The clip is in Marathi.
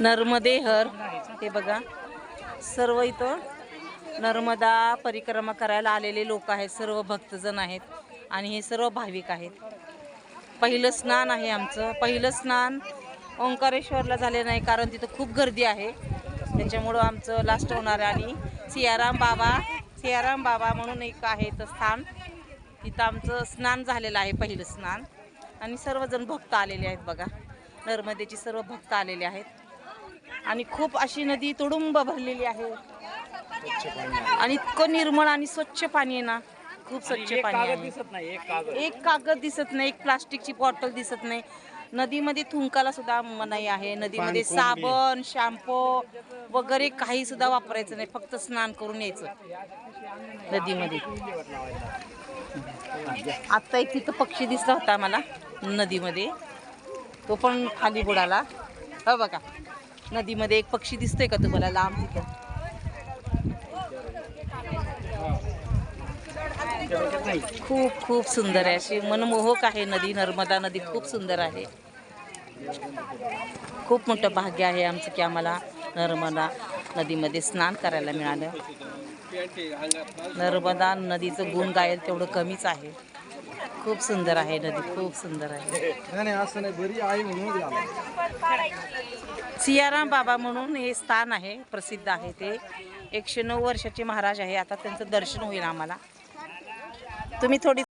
नर्मदे हर हे बघा. सर्व इथं नर्मदा परिक्रमा करायला आलेले लोक आहेत. सर्व भक्तजण आहेत आणि हे सर्व भाविक आहेत. पहिलं स्नान आहे आमचं. पहिलं स्नान ओंकारेश्वरला झाले नाही कारण तिथं खूप गर्दी आहे. त्याच्यामुळं आमचं लास्ट होणार आहे. आणि सियाराम बाबा सियाराम बाबा म्हणून एक आहे तर स्थान. तिथं आमचं स्नान झालेलं आहे पहिलं स्नान. आणि सर्वजण भक्त आलेले आहेत बघा. नर्मदेची सर्व भक्त आलेले आहेत. आणि खूप अशी नदी तुडुंब भरलेली आहे. आणि इतकं निर्मळ आणि स्वच्छ पाणी आहे ना खूप स्वच्छ पाणी आहे. दिसत नाही एक कागद. एक कागद दिसत नाही एक प्लास्टिकची बॉटल दिसत नाही. नदीमध्ये थुंकाला सुद्धा मनाई आहे. नदीमध्ये साबण शॅम्पू वगैरे काही सुद्धा वापरायचं नाही. फक्त स्नान करून यायचं नदीमध्ये. आता एक तिथं पक्षी दिसला होता मला नदीमध्ये. तो पण खाली बुडाला. हो बघा. नदीमध्ये एक पक्षी दिसतोय का तुम्हाला? लांब तिथं. खूप खूप सुंदर आहे. अशी मनमोहक आहे नदी नर्मदा नदी. खूप सुंदर आहे. खूप मोठं भाग्य आहे आमचं की आम्हाला नर्मदा नदीमध्ये स्नान करायला मिळालं. नर्मदा नदीचं गुण गायल तेवढं कमीच आहे. खूप सुंदर आहे नदी खूप सुंदर आहे. नाही असं नाही बरी आई म्हणून झाला सियाराम बाबा म्हणून हे स्थान आहे प्रसिद्ध आहे ते. एकशे नऊ वर्षाचे महाराज आहे आता त्यांचं दर्शन होईल आम्हाला. तुम्ही थोडी